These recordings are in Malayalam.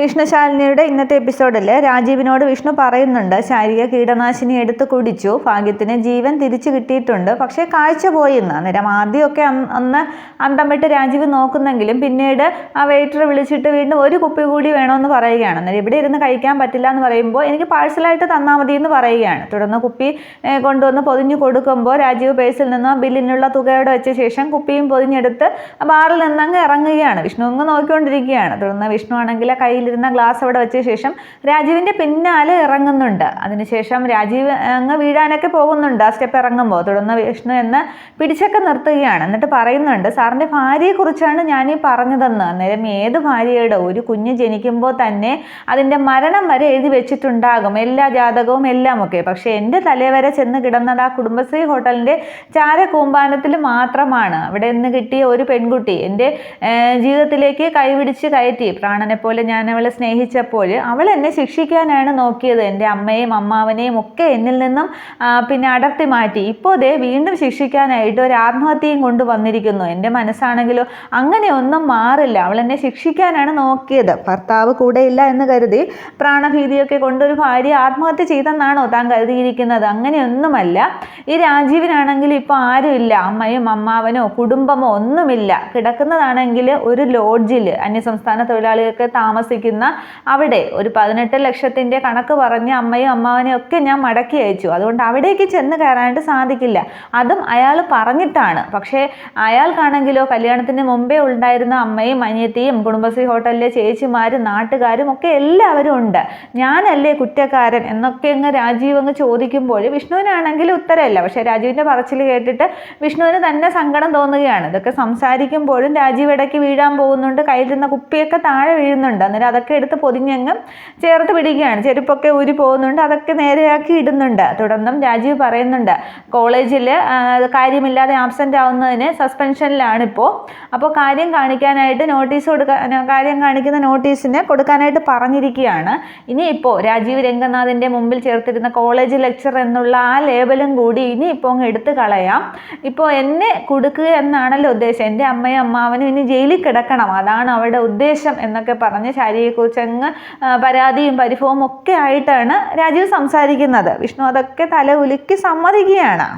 വിഷ്ണുശാലിനിയുടെ ഇന്നത്തെ എപ്പിസോഡിൽ രാജീവിനോട് വിഷ്ണു പറയുന്നുണ്ട് ശാരീരിക കീടനാശിനി എടുത്ത് കുടിച്ചു ഭാഗ്യത്തിന് ജീവൻ തിരിച്ചു കിട്ടിയിട്ടുണ്ട്. പക്ഷേ കാഴ്ച പോയി എന്ന്. അന്നേരം ആദ്യമൊക്കെ അന്ന് അന്തം വിട്ട് രാജീവ് നോക്കുന്നെങ്കിലും പിന്നീട് ആ വെയിറ്റർ വിളിച്ചിട്ട് വീണ്ടും ഒരു കുപ്പി കൂടി വേണമെന്ന് പറയുകയാണ്. അന്നേരം ഇവിടെ ഇരുന്ന് കഴിക്കാൻ പറ്റില്ല എന്ന് പറയുമ്പോൾ എനിക്ക് പാഴ്സലായിട്ട് തന്നാൽ മതി എന്ന് പറയുകയാണ്. തുടർന്ന് കുപ്പി കൊണ്ടുവന്ന് പൊതിഞ്ഞു കൊടുക്കുമ്പോൾ രാജീവ് പേഴ്സിൽ നിന്ന് ബില്ലിനുള്ള തുകയോടെ വെച്ച ശേഷം കുപ്പിയും പൊതിഞ്ഞെടുത്ത് ബാറിൽ നിന്നങ്ങ് ഇറങ്ങുകയാണ്. വിഷ്ണു അങ്ങ് നോക്കിക്കൊണ്ടിരിക്കുകയാണ്. തുടർന്ന് വിഷ്ണു ആണെങ്കിൽ കയ്യിലിരുന്ന ഗ്ലാസ് അവിടെ വെച്ച ശേഷം രാജീവിന്റെ പിന്നാലെ ഇറങ്ങുന്നുണ്ട്. അതിനുശേഷം രാജീവ് അങ്ങ് വീഴാനൊക്കെ പോകുന്നുണ്ട്. ആ സ്റ്റെപ്പ് ഇറങ്ങുമ്പോൾ തുടർന്ന് വിഷ്ണു എന്ന് പിടിച്ചൊക്കെ നിർത്തുകയാണ്. എന്നിട്ട് പറയുന്നുണ്ട് സാറിന്റെ ഭാര്യയെക്കുറിച്ചാണ് ഞാൻ ഈ പറഞ്ഞതെന്ന്. അന്നേരം ഏത് ഭാര്യയുടെ? ഒരു കുഞ്ഞ് ജനിക്കുമ്പോൾ തന്നെ അതിന്റെ മരണം വരെ എഴുതി വെച്ചിട്ടുണ്ടാകും. എല്ലാ ജാതകവും എല്ലാം ഒക്കെ പക്ഷേ എന്റെ തലവരെ ചെന്ന് കിടന്നത് ആ കുടുംബശ്രീ ഹോട്ടലിന്റെ ചാരകൂമ്പാനത്തിൽ മാത്രമാണ്. അവിടെ നിന്ന് കിട്ടിയ ഒരു പെൺകുട്ടി എന്റെ ജീവിതത്തിലേക്ക് കൈവിടിച്ച് കയറ്റി. പ്രാണനെ പോലെ ഞാൻ അവളെ സ്നേഹിച്ചപ്പോൾ അവൾ എന്നെ ശിക്ഷിക്കാനാണ് നോക്കിയത്. എന്റെ അമ്മയും അമ്മാവനെയും ഒക്കെ എന്നിൽ നിന്നും പിന്നെ അടർത്തി മാറ്റി. ഇപ്പോൾ ദേ വീണ്ടും ശിക്ഷിക്കാനായിട്ട് ഒരു ആത്മഹത്യയും കൊണ്ടുവന്നിരിക്കുന്നു എന്റെ മനസ്സാണെങ്കിലോ അങ്ങനെയൊന്നും മാറില്ല. അവൾ എന്നെ ശിക്ഷിക്കാനാണ് നോക്കിയത്. ഭർത്താവ് ഇല്ല എന്ന് കരുതി പ്രാണഭീതിയൊക്കെ കൊണ്ടൊരു ഭാര്യ ആത്മഹത്യ ചെയ്തെന്നാണോ താൻ കരുതിയിരിക്കുന്നത്? അങ്ങനെയൊന്നുമല്ല ഈ രാജീവിനാണെങ്കിൽ ഇപ്പോൾ ആരുമില്ല അമ്മയും അമ്മാവനോ കുടുംബമോ ഒന്നുമില്ല. കിടക്കുന്നതാണെങ്കിൽ ഒരു ലോഡ്ജിൽ അന്യസംസ്ഥാന തൊഴിലാളികൾക്ക് താമസിക്കുന്ന അവിടെ ഒരു പതിനെട്ട് ലക്ഷത്തിന്റെ കണക്ക് പറഞ്ഞ് അമ്മയും അമ്മാവനെയും ഒക്കെ ഞാൻ മടക്കി അയച്ചു. അതുകൊണ്ട് അവിടേക്ക് ചെന്ന് കയറാനായിട്ട് സാധിക്കില്ല. അതും അയാൾ പറഞ്ഞിട്ടാണ്. പക്ഷേ അയാൾക്കാണെങ്കിലോ കല്യാണത്തിന് മുമ്പേ ഉണ്ടായിരുന്ന അമ്മയും അനിയത്തിയും കുടുംബശ്രീ ഹോട്ടലിലെ ചേച്ചിമാരും നാട്ടുകാരും ഒക്കെ എല്ലാവരും ഉണ്ട്. ഞാനല്ലേ കുറ്റക്കാരൻ എന്നൊക്കെ അങ്ങ് രാജീവ് അങ്ങ് ചോദിക്കുമ്പോൾ വിഷ്ണുവിനാണെങ്കിൽ ഉത്തരമില്ല. പക്ഷേ രാജീവിന്റെ പറച്ചിൽ കേട്ടിട്ട് വിഷ്ണുവിന് തന്നെ സങ്കടം തോന്നുകയാണ്. ഇതൊക്കെ സംസാരിക്കുമ്പോഴും രാജീവ് ഇടയ്ക്ക് വീഴാൻ പോകുന്നുണ്ട്. കയ്യിലിരുന്ന കുപ്പിയൊക്കെ താഴെ വീഴുന്നുണ്ട്. അന്നേരം അതൊക്കെ എടുത്ത് പൊതിഞ്ഞങ്ങ് ചേർത്ത് പിടിക്കുകയാണ്. ചെരുപ്പൊക്കെ ഊരി പോകുന്നുണ്ട്. അതൊക്കെ നേരെയാക്കി ഇടുന്നുണ്ട്. തുടർന്നും രാജീവ് പറയുന്നുണ്ട് കോളേജിൽ കാര്യമില്ലാതെ ആബ്സെന്റ് ആവുന്നതിന് സസ്പെൻഷനിലാണ് ഇപ്പോൾ അപ്പോൾ കാര്യം കാണിക്കാനായിട്ട് നോട്ടീസ് കൊടുക്കാൻ കാര്യം കാണിക്കുന്ന നോട്ടീസിന് കൊടുക്കാനായിട്ട് പറഞ്ഞിരിക്കുകയാണ്. ഇനിയിപ്പോൾ രാജീവ് രംഗനാഥിന്റെ മുമ്പിൽ ചേർത്തിരുന്ന കോളേജ് ലെക്ചർ എന്നുള്ള ആ ലേബലും കൂടി ഇനി ഇനിയിപ്പോൾ അങ്ങ് എടുത്തു കളയാം. ഇപ്പോൾ എന്നെ കൊടുക്കുക എന്നാണല്ലോ ഉദ്ദേശം. എന്റെ അമ്മയും അമ്മാവനും ഇനി ജയിലിൽ കിടക്കണം. അതാണ് അവരുടെ ഉദ്ദേശം എന്നൊക്കെ പറഞ്ഞ് ശാരിയെക്കുറിച്ച് അങ്ങ് പരാതിയും പരിഭവവും ഒക്കെ ആയിട്ടാണ് രാജീവ് സംസാരിക്കുന്നത്. വിഷ്ണു അതൊക്കെ തല ഉലുക്കി സമ്മതിക്കുകയാണ്.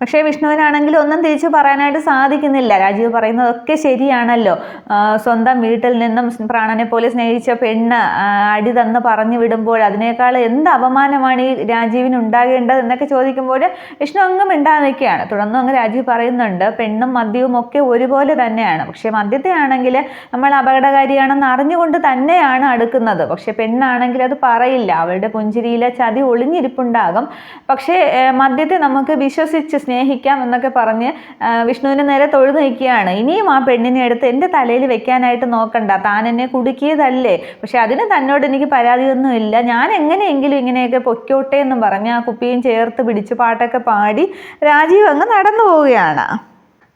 പക്ഷേ വിഷ്ണുവിനാണെങ്കിൽ ഒന്നും തിരിച്ചു പറയാനായിട്ട് സാധിക്കുന്നില്ല. രാജീവ് പറയുന്നതൊക്കെ ശരിയാണല്ലോ. സ്വന്തം വീട്ടിൽ നിന്നും പ്രാണനെ പോലെ സ്നേഹിച്ച പെണ്ണ് അടി തന്ന് പറഞ്ഞു വിടുമ്പോൾ അതിനേക്കാൾ എന്ത് അപമാനമാണ് ഈ രാജീവിന് ഉണ്ടാകേണ്ടത് എന്നൊക്കെ ചോദിക്കുമ്പോൾ വിഷ്ണു അങ്ങ് ഉണ്ടാകുന്നൊക്കെയാണ് തുടർന്നും അങ്ങ് രാജീവ് പറയുന്നുണ്ട് പെണ്ണും മദ്യവും ഒക്കെ ഒരുപോലെ തന്നെയാണ്. പക്ഷേ മദ്യത്തെ ആണെങ്കിൽ നമ്മൾ അപകടകാരിയാണെന്ന് അറിഞ്ഞുകൊണ്ട് തന്നെയാണ് അടുക്കുന്നത്. പക്ഷേ പെണ്ണാണെങ്കിൽ അത് പറയില്ല. അവളുടെ പുഞ്ചിരിയിലെ ചതി ഒളിഞ്ഞിരിപ്പുണ്ടാകും. പക്ഷേ മദ്യത്തെ നമുക്ക് വിശ്വസിച്ച് സ്നേഹിക്കാം എന്നൊക്കെ പറഞ്ഞ് വിഷ്ണുവിന് നേരെ തൊഴുതു നിൽക്കുകയാണ്. ഇനിയും ആ പെണ്ണിനെ എടുത്ത് എന്റെ തലയിൽ വെക്കാനായിട്ട് നോക്കണ്ട. താൻ എന്നെ കുടുക്കിയതല്ലേ. പക്ഷെ അതിന് തന്നോട് എനിക്ക് പരാതിയൊന്നുമില്ല ഞാൻ എങ്ങനെയെങ്കിലും ഇങ്ങനെയൊക്കെ പൊയ്ക്കോട്ടെ എന്ന് പറഞ്ഞ് ആ കുപ്പിയും ചേർത്ത് പിടിച്ച് പാട്ടൊക്കെ പാടി രാജീവ് അങ്ങ് നടന്നു പോവുകയാണ്.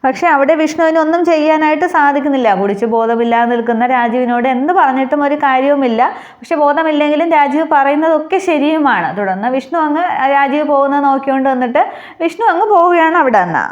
പക്ഷെ അവിടെ വിഷ്ണുവിന് ഒന്നും ചെയ്യാനായിട്ട് സാധിക്കുന്നില്ല. കുടിച്ച് ബോധമില്ലാതെ നിൽക്കുന്ന രാജീവിനോട് എന്ത് പറഞ്ഞിട്ടും ഒരു കാര്യവുമില്ല. പക്ഷെ ബോധമില്ലെങ്കിലും രാജീവ് പറയുന്നതൊക്കെ ശരിയുമാണ്. തുടർന്ന് വിഷ്ണു അങ്ങ് രാജീവ് പോകുന്നത് നോക്കിക്കൊണ്ട് വന്നിട്ട് വിഷ്ണു അങ്ങ് പോവുകയാണ് അവിടെ നിന്ന്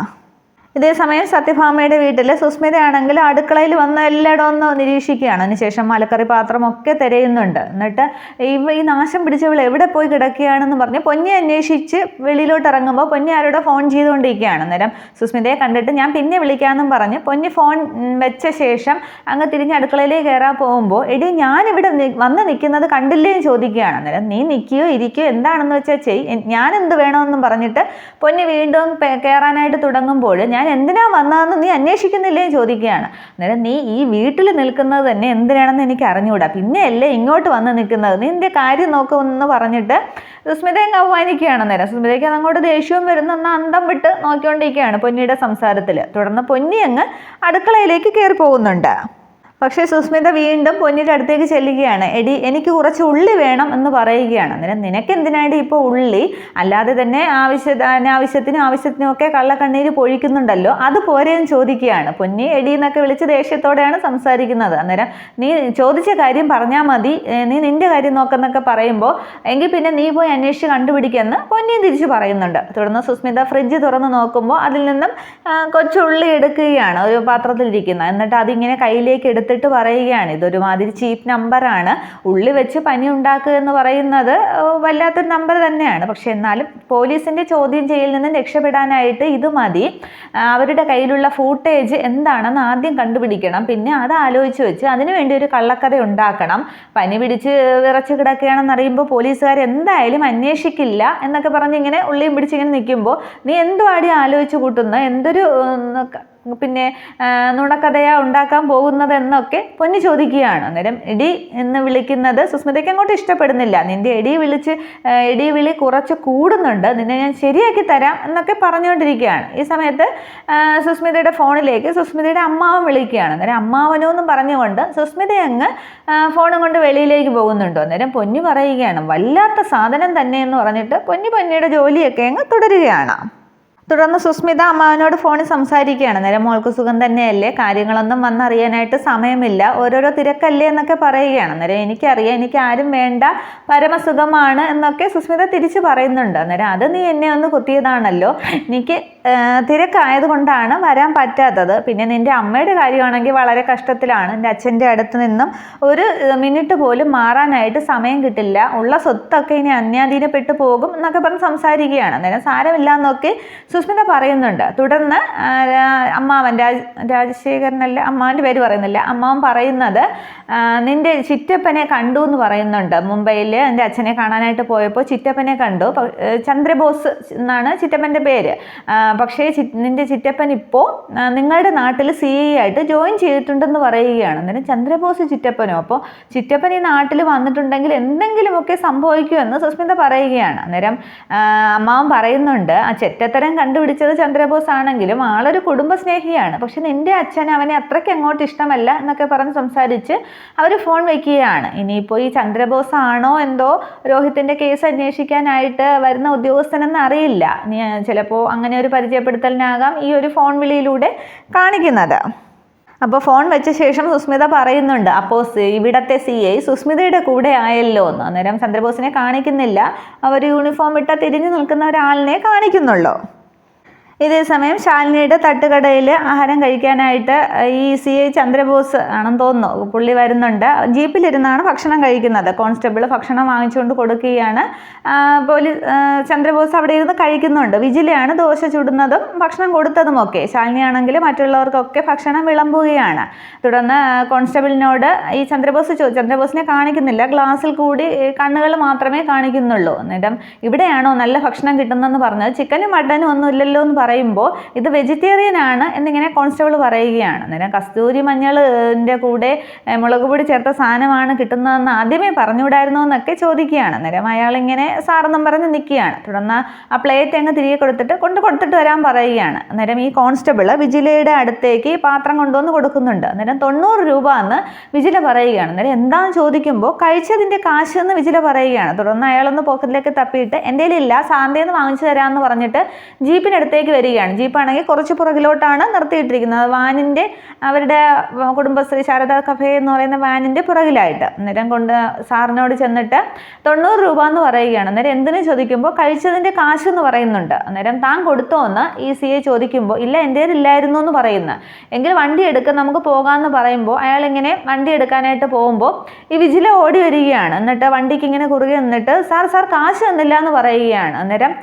ഇതേസമയം സത്യഭാമയുടെ വീട്ടിൽ സുസ്മിതയാണെങ്കിൽ അടുക്കളയിൽ വന്ന് എല്ലായിടവും ഒന്ന് നിരീക്ഷിക്കുകയാണ്. അതിനുശേഷം മലക്കറി പാത്രമൊക്കെ തിരയുന്നുണ്ട്. എന്നിട്ട് ഇവ ഈ നാശം പിടിച്ചവൾ എവിടെ പോയി കിടക്കുകയാണെന്ന് പറഞ്ഞ് പൊന്നെ അന്വേഷിച്ച് വെളിയിലോട്ട് ഇറങ്ങുമ്പോൾ പൊന്നെ ആരോടെ ഫോൺ ചെയ്തുകൊണ്ടിരിക്കുകയാണ്. അന്നേരം സുസ്മിതയെ കണ്ടിട്ട് ഞാൻ പിന്നെ വിളിക്കാമെന്നും പറഞ്ഞ് പൊന്ന് ഫോൺ വെച്ച ശേഷം അങ്ങ് തിരിഞ്ഞ് അടുക്കളയിലേക്ക് കയറാൻ പോകുമ്പോൾ എടി ഞാനിവിടെ വന്ന് നിൽക്കുന്നത് കണ്ടില്ലേ എന്ന് ചോദിക്കുകയാണ്. അന്നേരം നീ നിൽക്കുകയോ ഇരിക്കുകയോ എന്താണെന്ന് വെച്ചാൽ ചെയ്. ഞാൻ എന്ത് വേണമെന്നും പറഞ്ഞിട്ട് പൊന്നി വീണ്ടും കയറാനായിട്ട് തുടങ്ങുമ്പോൾ ഞാൻ എന്തിനാ വന്നതെന്ന് നീ അന്വേഷിക്കുന്നില്ലേ ചോദിക്കുകയാണ്. അന്നേരം നീ ഈ വീട്ടിൽ നിൽക്കുന്നത് തന്നെ എന്തിനാണെന്ന് എനിക്ക് അറിഞ്ഞുകൂടാ. പിന്നെയല്ലേ ഇങ്ങോട്ട് വന്ന് നിൽക്കുന്നത്? നീ നിന്റെ കാര്യം നോക്കുമെന്ന് പറഞ്ഞിട്ട് സുസ്മിതയെ അങ്ങ് അവമാനിക്കുകയാണ്. അന്നേരം സുസ്മിതയ്ക്ക് അങ്ങോട്ട് ദേഷ്യവും വരുന്ന. ഒന്ന് അന്തം വിട്ട് നോക്കിക്കൊണ്ടിരിക്കുകയാണ് പൊന്നിയുടെ സംസാരത്തിൽ തുടർന്ന് പൊന്നി അങ്ങ് അടുക്കളയിലേക്ക് കയറി പോകുന്നുണ്ട് പക്ഷേ സുസ്മിത വീണ്ടും പൊന്നിയുടെ അടുത്തേക്ക് ചെല്ലുകയാണ്. എടി എനിക്ക് കുറച്ച് ഉള്ളി വേണം എന്ന് പറയുകയാണ്. അന്നേരം നിനക്ക് എന്തിനായിട്ട് ഇപ്പോൾ ഉള്ളി? അല്ലാതെ തന്നെ ആവശ്യ അനാവശ്യത്തിനും ആവശ്യത്തിനും ഒക്കെ കള്ളക്കണ്ണീര് പൊഴിക്കുന്നുണ്ടല്ലോ. അത് പോരെയെന്ന് ചോദിക്കുകയാണ്. പൊന്നി എടി എന്നൊക്കെ വിളിച്ച് ദേഷ്യത്തോടെയാണ് സംസാരിക്കുന്നത്. അന്നേരം നീ ചോദിച്ച കാര്യം പറഞ്ഞാൽ മതി. നീ നിന്റെ കാര്യം നോക്കെന്നൊക്കെ പറയുമ്പോൾ എങ്കിൽ പിന്നെ നീ പോയി അന്വേഷിച്ച് കണ്ടുപിടിക്കുമെന്ന് പൊന്നിയും തിരിച്ച് പറയുന്നുണ്ട്. തുടർന്ന് സുസ്മിത ഫ്രിഡ്ജ് തുറന്ന് നോക്കുമ്പോൾ അതിൽ നിന്നും കൊച്ചുള്ളി എടുക്കുകയാണ് ഒരു പാത്രത്തിലിരിക്കുന്ന എന്നിട്ട് അതിങ്ങനെ കയ്യിലേക്ക് എടുത്ത് എടുത്തിട്ട് പറയുകയാണ്. ഇതൊരുമാതിരി ചീപ്പ് നമ്പറാണ്. ഉള്ളി വെച്ച് പനി ഉണ്ടാക്കുക എന്ന് പറയുന്നത് വല്ലാത്തൊരു നമ്പർ തന്നെയാണ്. പക്ഷെ എന്നാലും പോലീസിന്റെ ചോദ്യം ചെയ്യലിൽ നിന്ന് രക്ഷപ്പെടാനായിട്ട് ഇത് മതി. അവരുടെ കയ്യിലുള്ള ഫൂട്ടേജ് എന്താണെന്ന് ആദ്യം കണ്ടുപിടിക്കണം. പിന്നെ അത് ആലോചിച്ച് വെച്ച് അതിനു വേണ്ടി ഒരു കള്ളക്കഥ ഉണ്ടാക്കണം. പനി പിടിച്ച് വിറച്ച് കിടക്കുകയാണെന്ന് അറിയുമ്പോൾ പോലീസുകാർ എന്തായാലും അന്വേഷിക്കില്ല എന്നൊക്കെ പറഞ്ഞ് ഇങ്ങനെ ഉള്ളിയും പിടിച്ചിങ്ങനെ നിൽക്കുമ്പോൾ നീ എന്തുവാടി ആലോചിച്ച് കൂട്ടുന്ന എന്തൊരു പിന്നെ നുണക്കഥയാ ഉണ്ടാക്കാൻ പോകുന്നത് എന്നൊക്കെ പൊന്നു ചോദിക്കുകയാണ്. അന്നേരം എടി എന്ന് വിളിക്കുന്നത് സുസ്മിതയ്ക്ക് അങ്ങോട്ട് ഇഷ്ടപ്പെടുന്നില്ല. നിന്റെ എടി വിളിച്ച് എടി വിളി കുറച്ച് കൂടുന്നുണ്ട്. നിന്നെ ഞാൻ ശരിയാക്കി തരാം എന്നൊക്കെ പറഞ്ഞുകൊണ്ടിരിക്കുകയാണ്. ഈ സമയത്ത് സുസ്മിതയുടെ ഫോണിലേക്ക് സുസ്മിതയുടെ അമ്മാവൻ വിളിക്കുകയാണ്. അന്നേരം അമ്മാവനോ എന്നും പറഞ്ഞുകൊണ്ട് സുസ്മിത അങ്ങ് ഫോണും കൊണ്ട് വെളിയിലേക്ക് പോകുന്നുണ്ടോ. അന്നേരം പൊന്നു പറയുകയാണ് വല്ലാത്ത സാധനം തന്നെ എന്ന് പറഞ്ഞിട്ട് പൊന്നി പൊന്നിയുടെ ജോലിയൊക്കെ അങ്ങ് തുടരുകയാണ്. തുടർന്ന് സുസ്മിത അമ്മാവനോട് ഫോണിൽ സംസാരിക്കുകയാണ്. നേരം മോൾക്ക് സുഖം തന്നെയല്ലേ? കാര്യങ്ങളൊന്നും വന്നറിയാനായിട്ട് സമയമില്ല. ഓരോരോ തിരക്കല്ലേ എന്നൊക്കെ പറയുകയാണ്. അന്നേരം എനിക്കറിയാം. എനിക്ക് ആരും വേണ്ട. പരമസുഖമാണ് എന്നൊക്കെ സുസ്മിത തിരിച്ചു പറയുന്നുണ്ട്. അന്നേരം അത് നീ എന്നെ ഒന്ന് കുത്തിയതാണല്ലോ. എനിക്ക് തിരക്കായതുകൊണ്ടാണ് വരാൻ പറ്റാത്തത്. പിന്നെ നിന്റെ അമ്മയുടെ കാര്യമാണെങ്കിൽ വളരെ കഷ്ടത്തിലാണ്. എന്റെ അച്ഛന്റെ അടുത്ത് നിന്നും ഒരു മിനിറ്റ് പോലും മാറാനായിട്ട് സമയം കിട്ടില്ല. ഉള്ള സ്വത്തൊക്കെ ഇനി അന്യാധീനപ്പെട്ടു പോകും എന്നൊക്കെ പറഞ്ഞ് സംസാരിക്കുകയാണ്. അന്നേരം സാരമില്ല എന്നൊക്കെ സുസ്മിത പറയുന്നുണ്ട്. തുടർന്ന് അമ്മാവൻ രാജ് രാജശേഖരനല്ല അമ്മാവന്റെ പേര് പറയുന്നില്ല. അമ്മാവൻ പറയുന്നത് നിന്റെ ചിറ്റപ്പനെ കണ്ടു എന്ന് പറയുന്നുണ്ട്. മുംബൈയിൽ എന്റെ അച്ഛനെ കാണാനായിട്ട് പോയപ്പോൾ ചിറ്റപ്പനെ കണ്ടു. ചന്ദ്രബോസ് എന്നാണ് ചിറ്റപ്പന്റെ പേര്. പക്ഷേ ചി നിന്റെ ചിറ്റപ്പൻ ഇപ്പോൾ നിങ്ങളുടെ നാട്ടിൽ സി ഐ ആയിട്ട് ജോയിൻ ചെയ്തിട്ടുണ്ടെന്ന് പറയുകയാണ്. അന്നേരം ചന്ദ്രബോസ് ചിറ്റപ്പനോ? അപ്പോൾ ചിറ്റപ്പൻ ഈ നാട്ടിൽ വന്നിട്ടുണ്ടെങ്കിൽ എന്തെങ്കിലുമൊക്കെ സംഭവിക്കുമെന്ന് സുസ്മിത പറയുകയാണ്. അന്നേരം അമ്മാവൻ പറയുന്നുണ്ട് ആ ചെറ്റത്തരം കണ്ടുപിടിച്ചത് ചന്ദ്രബോസ് ആണെങ്കിലും ആളൊരു കുടുംബസ്നേഹിയാണ്. പക്ഷെ നിന്റെ അച്ഛൻ അവനെ അത്രയ്ക്ക് അങ്ങോട്ട് ഇഷ്ടമല്ല എന്നൊക്കെ പറഞ്ഞ് സംസാരിച്ച് അവർ ഫോൺ വയ്ക്കുകയാണ് ഇനിയിപ്പോൾ ഈ ചന്ദ്രബോസ് ആണോ എന്തോ രോഹിത്തിന്റെ കേസ് അന്വേഷിക്കാനായിട്ട് വരുന്ന ഉദ്യോഗസ്ഥനെന്ന് അറിയില്ല. ചിലപ്പോൾ അങ്ങനെ ഒരു പരിചയപ്പെടുത്തലിനാകാം ഈ ഒരു ഫോൺ വിളിയിലൂടെ കാണിക്കുന്നത്. അപ്പോൾ ഫോൺ വെച്ച ശേഷം സുസ്മിത പറയുന്നുണ്ട് അപ്പോൾ ഇവിടത്തെ സി ഐ സുസ്മിതയുടെ കൂടെ ആയല്ലോ എന്ന്. അന്നേരം ചന്ദ്രബോസിനെ കാണിക്കുന്നില്ല. അവർ യൂണിഫോം ഇട്ട തിരിഞ്ഞു നിൽക്കുന്ന ഒരാളിനെ കാണിക്കുന്നുള്ളൂ. ഇതേ സമയം ശാലിനിയുടെ തട്ടുകടയിൽ ആഹാരം കഴിക്കാനായിട്ട് ഈ സി ഐ ചന്ദ്രബോസ് ആണെന്ന് തോന്നുന്നു. പുള്ളി വരുന്നുണ്ട്. ജീപ്പിലിരുന്നാണ് ഭക്ഷണം കഴിക്കുന്നത്. കോൺസ്റ്റബിൾ ഭക്ഷണം വാങ്ങിച്ചുകൊണ്ട് കൊടുക്കുകയാണ്. പോലീസ് ചന്ദ്രബോസ് അവിടെ ഇരുന്ന് കഴിക്കുന്നുണ്ട്. വിജിലയാണ് ദോശ ചുടുന്നതും ഭക്ഷണം കൊടുത്തതുമൊക്കെ. ശാലിനിയാണെങ്കിൽ മറ്റുള്ളവർക്കൊക്കെ ഭക്ഷണം വിളമ്പുകയാണ്. തുടർന്ന് കോൺസ്റ്റബിളിനോട് ഈ ചന്ദ്രബോസ് ചന്ദ്രബോസിനെ കാണിക്കുന്നില്ല. ഗ്ലാസ്സിൽ കൂടി കണ്ണുകൾ മാത്രമേ കാണിക്കുന്നുള്ളൂ. അന്നേരം ഇവിടെയാണോ നല്ല ഭക്ഷണം കിട്ടുന്നതെന്ന് പറഞ്ഞത്? ചിക്കനും മട്ടനും ഒന്നും ഇല്ലല്ലോ എന്ന് പറയുമ്പോൾ ഇത് വെജിറ്റേറിയൻ ആണ് എന്നിങ്ങനെ കോൺസ്റ്റബിൾ പറയുകയാണ്. അന്നേരം കസ്തൂരി മഞ്ഞളിന്റെ കൂടെ മുളക് പൊടി ചേർത്ത സാധനമാണ് കിട്ടുന്നതെന്ന് ആദ്യമേ പറഞ്ഞുകൂടായിരുന്നോ എന്നൊക്കെ ചോദിക്കുകയാണ്. അന്നേരം അയാളിങ്ങനെ സാറെന്നും പറഞ്ഞ് നിൽക്കുകയാണ്. തുടർന്ന് ആ പ്ലേറ്റ് അങ്ങ് തിരികെ കൊടുത്തിട്ട് കൊണ്ട് കൊടുത്തിട്ട് വരാൻ പറയുകയാണ്. അന്നേരം ഈ കോൺസ്റ്റബിൾ വിജിലയുടെ അടുത്തേക്ക് പാത്രം കൊണ്ടുവന്ന് കൊടുക്കുന്നുണ്ട്. അന്നേരം തൊണ്ണൂറ് രൂപ എന്ന് വിജില പറയുകയാണ്. അന്നേരം എന്താണെന്ന് ചോദിക്കുമ്പോൾ കഴിച്ചതിന്റെ കാശ് എന്ന് വിജില പറയുകയാണ്. തുടർന്ന് അയാളൊന്ന് പോക്കറ്റിലേക്ക് തപ്പിയിട്ട് എന്റെ ഇല്ല സാന്തേന്ന് വാങ്ങിച്ചു തരാമെന്ന് പറഞ്ഞിട്ട് ജീപ്പിനടുത്തേക്ക് വരികയാണ്. ജീപ്പാണെങ്കിൽ കുറച്ച് പുറകിലോട്ടാണ് നിർത്തിയിട്ടിരിക്കുന്നത്. വാനിന്റെ അവരുടെ കുടുംബശ്രീ ശാരദ കഫേ എന്ന് പറയുന്ന വാനിന്റെ പുറകിലായിട്ട്. അന്നേരം കൊണ്ട് സാറിനോട് ചെന്നിട്ട് തൊണ്ണൂറ് രൂപ എന്ന് പറയുകയാണ്. അന്നേരം എന്തിനു ചോദിക്കുമ്പോൾ കഴിച്ചതിന്റെ കാശ് എന്ന് പറയുന്നുണ്ട്. അന്നേരം താൻ കൊടുത്തോ എന്ന് ഈ സി എ ചോദിക്കുമ്പോൾ ഇല്ല എന്റേതില്ലായിരുന്നു എന്ന് പറയുന്നു. എങ്കിൽ വണ്ടി എടുക്കുക നമുക്ക് പോകാമെന്ന് പറയുമ്പോൾ അയാൾ ഇങ്ങനെ വണ്ടി എടുക്കാനായിട്ട് പോകുമ്പോൾ ഈ വിജില ഓടി വരികയാണ്. എന്നിട്ട് വണ്ടിക്ക് ഇങ്ങനെ കുറുകെ നിന്നിട്ട് സാർ സാർ കാശ് തന്നില്ല എന്ന് പറയുകയാണ്. അന്നേരം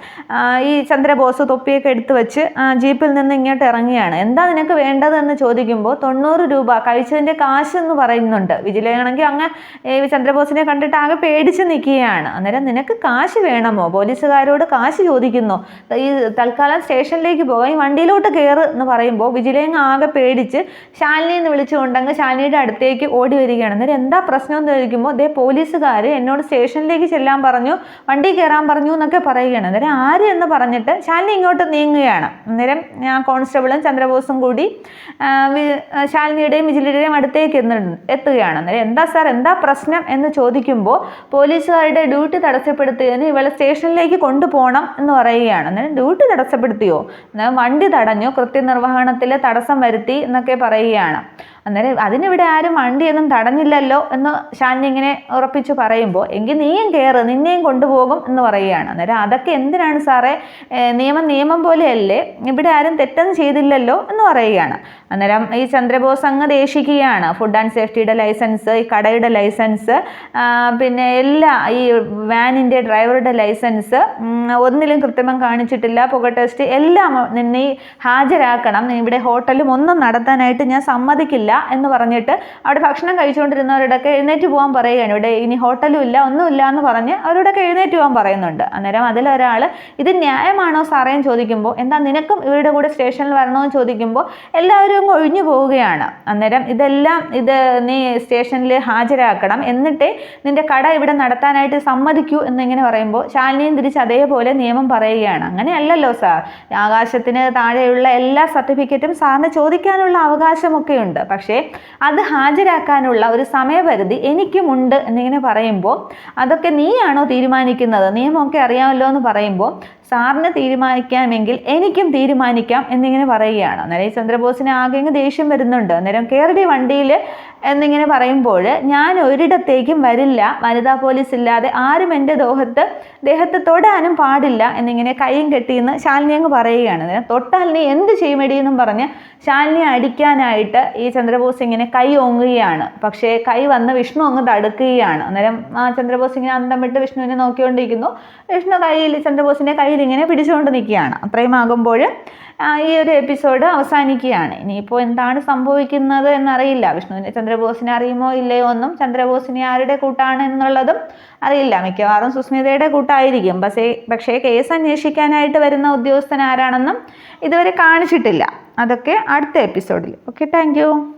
ഈ ചന്ദ്രബോസ് തൊപ്പിയൊക്കെ എടുത്ത് വെച്ച് ജീപ്പിൽ നിന്ന് ഇങ്ങോട്ട് ഇറങ്ങിയാണ്. എന്താ നിനക്ക് വേണ്ടതെന്ന് ചോദിക്കുമ്പോൾ തൊണ്ണൂറ് രൂപ കഴിച്ചതിന്റെ കാശ് എന്ന് പറയുന്നുണ്ട്. വിജിലയാണെങ്കിൽ അങ്ങ് ഈ ചന്ദ്രബോസിനെ കണ്ടിട്ട് ആകെ പേടിച്ച് നിൽക്കുകയാണ് അന്നേരം നിനക്ക് കാശ് വേണമോ? പോലീസുകാരോട് കാശ് ചോദിക്കുന്നു. ഈ തൽക്കാലം സ്റ്റേഷനിലേക്ക് പോകാം. ഈ വണ്ടിയിലോട്ട് കയറ് എന്ന് പറയുമ്പോൾ വിജിലയങ്ങ് ആകെ പേടിച്ച് ശാലിനി എന്ന് വിളിച്ചുകൊണ്ടങ്ങ് ശാലിനിയുടെ അടുത്തേക്ക് ഓടി വരികയാണ്. അന്നേരം എന്താ പ്രശ്നം എന്ന് ചോദിക്കുമ്പോൾ അതേ പോലീസുകാർ എന്നോട് സ്റ്റേഷനിലേക്ക് ചെല്ലാൻ പറഞ്ഞു വണ്ടി കയറാൻ പറഞ്ഞു എന്നൊക്കെ പറയുകയാണ്. അന്നേരം ആര് എന്ന് പറഞ്ഞിട്ട് ശാലിനി ഇങ്ങോട്ട് നീങ്ങുകയാണ് അന്നേരം ഞാൻ കോൺസ്റ്റബിളും ചന്ദ്രബോസും കൂടി ശാലിനിയുടെയും വിജിലിയുടെയും അടുത്തേക്ക് എത്തുകയാണ്. അന്നേരം എന്താ സാർ എന്താ പ്രശ്നം എന്ന് ചോദിക്കുമ്പോൾ പോലീസുകാരുടെ ഡ്യൂട്ടി തടസ്സപ്പെടുത്തിയതിന് ഇവളെ സ്റ്റേഷനിലേക്ക് കൊണ്ടുപോകണം എന്ന് പറയുകയാണ്. അന്നേരം ഡ്യൂട്ടി തടസ്സപ്പെടുത്തിയോ? വണ്ടി തടഞ്ഞു കൃത്യനിർവഹണത്തിൽ തടസ്സം വരുത്തി എന്നൊക്കെ പറയുകയാണ്. അന്നേരം അതിനിവിടെ ആരും വണ്ടിയൊന്നും തടഞ്ഞില്ലല്ലോ എന്ന് ഷാനി ഇങ്ങനെ ഉറപ്പിച്ച് പറയുമ്പോൾ എങ്കിൽ നീയും കയറ് നിന്നെയും കൊണ്ടുപോകും എന്ന് പറയുകയാണ്. അന്നേരം അതൊക്കെ എന്തിനാണ് സാറേ? നിയമം നിയമം പോലെയല്ലേ ഇവിടെ ആരും തെറ്റൊന്നും ചെയ്തില്ലല്ലോ എന്ന് പറയുകയാണ്. അന്നേരം ഈ ചന്ദ്രബോസ് അങ്ങ് ദേഷിക്കുകയാണ്. ഫുഡ് ആൻഡ് സേഫ്റ്റിയുടെ ലൈസൻസ് ഈ കടയുടെ ലൈസൻസ് പിന്നെ എല്ലാ ഈ വാനിന്റെ ഡ്രൈവറുടെ ലൈസൻസ് ഒന്നിലും കൃത്രിമം കാണിച്ചിട്ടില്ല പുക ടെസ്റ്റ് എല്ലാം നിന്നെ ഹാജരാക്കണം. ഇവിടെ ഹോട്ടലും ഒന്നും നടത്താനായിട്ട് ഞാൻ സമ്മതിക്കില്ല. എന്ന് പറഞ്ഞിട്ട് അവിടെ ഭക്ഷണം കഴിച്ചുകൊണ്ടിരുന്നവരോടൊക്കെ എഴുന്നേറ്റ് പോകാൻ പറയുകയാണ്. ഇവിടെ ഇനി ഹോട്ടലും ഇല്ല ഒന്നുമില്ല എന്ന് പറഞ്ഞ് അവരോടൊക്കെ എഴുന്നേറ്റ് പോകാൻ പറയുന്നുണ്ട്. അന്നേരം അതിലൊരാൾ ഇത് ന്യായമാണോ സാറേ? എന്ന് ചോദിക്കുമ്പോൾ എന്താ നിനക്കും ഇവരുടെ കൂടെ സ്റ്റേഷനിൽ വരണമെന്ന് ചോദിക്കുമ്പോൾ എല്ലാവരും ഒഴിഞ്ഞു പോവുകയാണ്. അന്നേരം ഇതെല്ലാം ഇത് നീ സ്റ്റേഷനിൽ ഹാജരാക്കണം. എന്നിട്ടേ നിന്റെ കട ഇവിടെ നടത്താനായിട്ട് സമ്മതിക്കൂ എന്നിങ്ങനെ പറയുമ്പോൾ ശാലിനിയും തിരിച്ച് അതേപോലെ നിയമം പറയുകയാണ്. അങ്ങനെയല്ലല്ലോ സാർ. ആകാശത്തിന് താഴെയുള്ള എല്ലാ സർട്ടിഫിക്കറ്റും സാറിന് ചോദിക്കാനുള്ള അവകാശമൊക്കെ ഉണ്ട് പക്ഷേ അത് ഹാജരാക്കാനുള്ള ഒരു സമയപരിധി എനിക്കുമുണ്ട് എന്നിങ്ങനെ പറയുമ്പോൾ അതൊക്കെ നീയാണോ തീരുമാനിക്കുന്നത്? നിയമമൊക്കെ അറിയാമല്ലോ എന്ന് പറയുമ്പോൾ സാറിന് തീരുമാനിക്കാമെങ്കിൽ എനിക്കും തീരുമാനിക്കാം എന്നിങ്ങനെ പറയുകയാണ്. അന്നേരം ഈ ചന്ദ്രബോസിന് ആകെ ദേഷ്യം വരുന്നുണ്ട്. അന്നേരം കയറി വണ്ടിയിൽ എന്നിങ്ങനെ പറയുമ്പോൾ ഞാൻ ഒരിടത്തേക്കും വരില്ല വനിതാ പോലീസ് ഇല്ലാതെ ആരും എന്റെ ദോഹത്ത് ദേഹത്ത് തൊടാനും പാടില്ല എന്നിങ്ങനെ കൈയും കെട്ടിയെന്ന് ശാലിനി അങ്ങ് പറയുകയാണ്. തൊട്ടാൽ നീ എന്ത് ചെയ്യുമെടി എന്നും പറഞ്ഞ് ശാലിനി അടിക്കാനായിട്ട് ഈ ചന്ദ്രബോസ് ഇങ്ങനെ കൈ ഓങ്ങുകയാണ്. പക്ഷേ കൈ വന്ന് വിഷ്ണു അങ്ങ് തടുക്കുകയാണ്. അന്നേരം ആ ചന്ദ്രബോസ് ഇങ്ങനെ അന്തം വിട്ട് വിഷ്ണുവിനെ നോക്കിക്കൊണ്ടിരിക്കുന്നു. വിഷ്ണു കയ്യിൽ ചന്ദ്രബോസിന്റെ കയ്യിൽ ഇങ്ങനെ പിടിച്ചുകൊണ്ട് നിൽക്കുകയാണ്. അത്രയും ആകുമ്പോൾ ഈ ഒരു എപ്പിസോഡ് അവസാനിക്കുകയാണ്. ഇനിയിപ്പോൾ എന്താണ് സംഭവിക്കുന്നത് എന്നറിയില്ല. വിഷ്ണുവിനെ ചന്ദ്രബോസിനെ അറിയുമോ ഇല്ലയോ ഒന്നും ചന്ദ്രബോസിനെ ആരുടെ കൂട്ടാണ് എന്നുള്ളതും അറിയില്ല. മിക്കവാറും സുസ്മിതയുടെ കൂട്ടായിരിക്കും. പക്ഷേ പക്ഷേ കേസ് അന്വേഷിക്കാനായിട്ട് വരുന്ന ഉദ്യോഗസ്ഥൻ ആരാണെന്നും ഇതുവരെ കാണിച്ചിട്ടില്ല. അതൊക്കെ അടുത്ത എപ്പിസോഡിൽ ഓക്കെ താങ്ക്